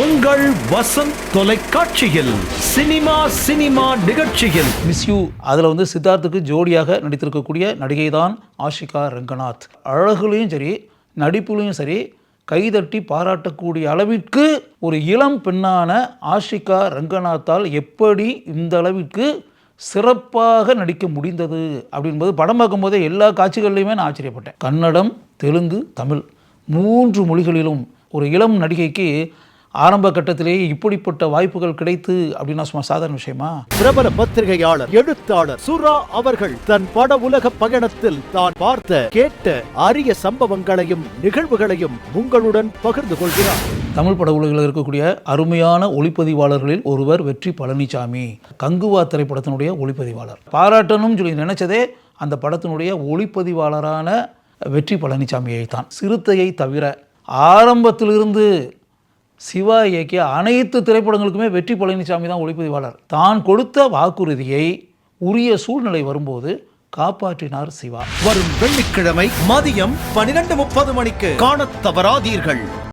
உங்கள் வசந்த் தொலைக்காட்சியில் cinema cinema நிகழ்ச்சியில். மிஸ் யூ அதில் வந்து சித்தார்த்துக்கு ஜோடியாக நடித்திருக்கக்கூடிய நடிகை தான் ஆஷிகா ரங்கநாத். அழகுலையும் சரி நடிப்புலையும் சரி கைதட்டி பாராட்டக்கூடிய அளவிற்கு ஒரு இளம் பெண்ணான ஆஷிகா ரங்கநாத்தால் எப்படி இந்த அளவிற்கு சிறப்பாக நடிக்க முடிந்தது அப்படின்பது படம் பார்க்கும்போதே எல்லா காட்சிகள்லையுமே நான் ஆச்சரியப்பட்டேன். கன்னடம் தெலுங்கு தமிழ் மூன்று மொழிகளிலும் ஒரு இளம் நடிகைக்கு ஆரம்ப கட்டத்திலேயே இப்படிப்பட்ட வாய்ப்புகள் கிடைத்து அப்படின்னா சும்மா சாதாரண விஷயமா? பிரபல பத்திரிகையாளர் எழுத்தாளர் சுரா அவர்கள் தன் பட உலக பயணத்தில் தான் பார்த்த கேட்ட அரிய சம்பவங்களையும் நிகழ்வுகளையும் உங்களுடன் பகிர்ந்து கொள்கிறார். தமிழ் பட உலகில் இருக்கக்கூடிய அருமையான ஒளிப்பதிவாளர்களில் ஒருவர் வெற்றி பழனிசாமி கங்குவா திரைப்படத்தினுடைய ஒளிப்பதிவாளர். பாராட்டணும்னு சொல்லி நினைச்சதே அந்த படத்தினுடைய ஒளிப்பதிவாளரான வெற்றி பழனிசாமியை தான் சிறுத்தையை தவிர ஆரம்பத்திலிருந்து சிவா இயக்கிய அனைத்து திரைப்படங்களுக்குமே வெற்றி பழனிசாமி தான் ஒளிப்பதிவாளர். தான் கொடுத்த வாக்குறுதியை உரிய சூழ்நிலை வரும்போது காப்பாற்றினார் சிவா. வரும் வெள்ளிக்கிழமை மதியம் பனிரெண்டு முப்பது மணிக்கு காணத் தவறாதீர்கள்.